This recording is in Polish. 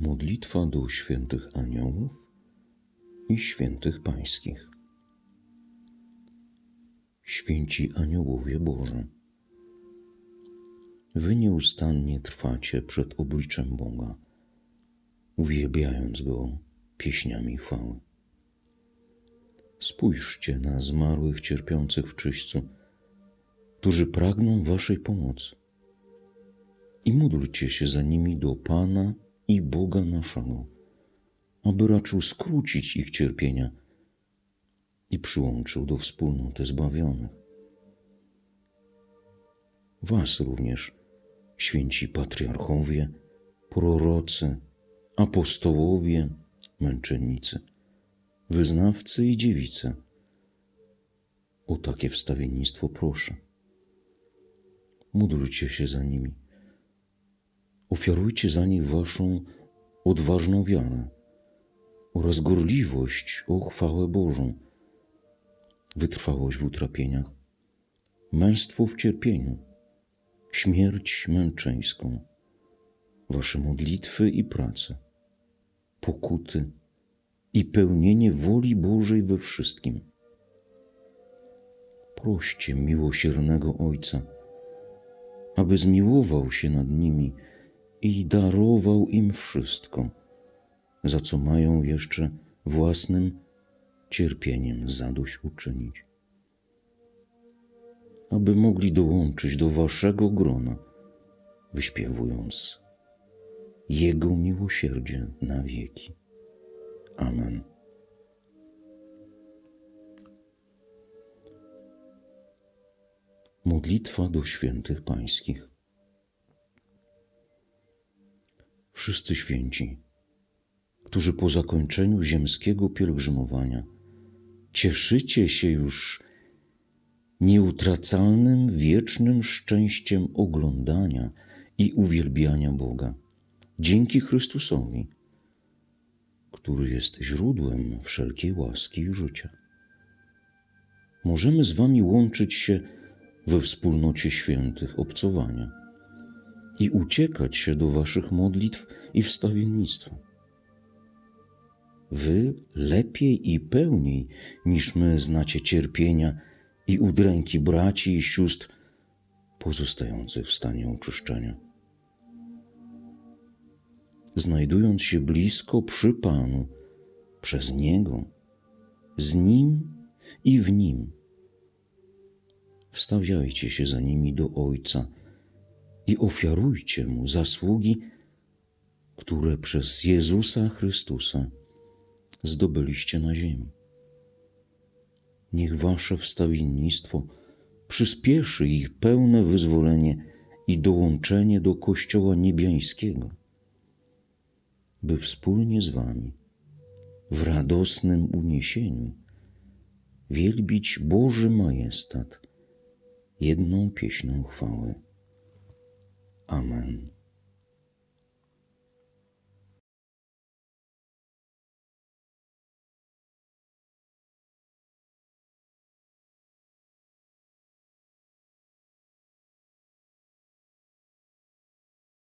Modlitwa do świętych aniołów i świętych pańskich. Święci aniołowie Boże, Wy nieustannie trwacie przed obliczem Boga, uwielbiając Go pieśniami chwały. Spójrzcie na zmarłych cierpiących w czyśćcu, którzy pragną Waszej pomocy i módlcie się za nimi do Pana i Boga naszego, aby raczył skrócić ich cierpienia i przyłączył do wspólnoty zbawionych. Was również, święci patriarchowie, prorocy, apostołowie, męczennicy, wyznawcy i dziewice, o takie wstawiennictwo proszę. Módlcie się za nimi Ofiarujcie za nich waszą odważną wiarę oraz gorliwość o chwałę Bożą, wytrwałość w utrapieniach, męstwo w cierpieniu, śmierć męczeńską, wasze modlitwy i prace, pokuty i pełnienie woli Bożej we wszystkim. Proście miłosiernego Ojca, aby zmiłował się nad nimi i darował im wszystko, za co mają jeszcze własnym cierpieniem zadośćuczynić. Aby mogli dołączyć do waszego grona, wyśpiewując Jego miłosierdzie na wieki. Amen. Modlitwa do świętych pańskich. Wszyscy święci, którzy po zakończeniu ziemskiego pielgrzymowania cieszycie się już nieutracalnym, wiecznym szczęściem oglądania i uwielbiania Boga dzięki Chrystusowi, który jest źródłem wszelkiej łaski i życia. Możemy z Wami łączyć się we wspólnocie świętych obcowania i uciekać się do Waszych modlitw i wstawiennictwa. Wy lepiej i pełniej niż my znacie cierpienia i udręki braci i sióstr pozostających w stanie oczyszczenia. Znajdując się blisko przy Panu, przez Niego, z Nim i w Nim, wstawiajcie się za nimi do Ojca i ofiarujcie Mu zasługi, które przez Jezusa Chrystusa zdobyliście na ziemi. Niech wasze wstawiennictwo przyspieszy ich pełne wyzwolenie i dołączenie do Kościoła Niebiańskiego, by wspólnie z wami w radosnym uniesieniu wielbić Boży majestat jedną pieśnią chwały. Amen.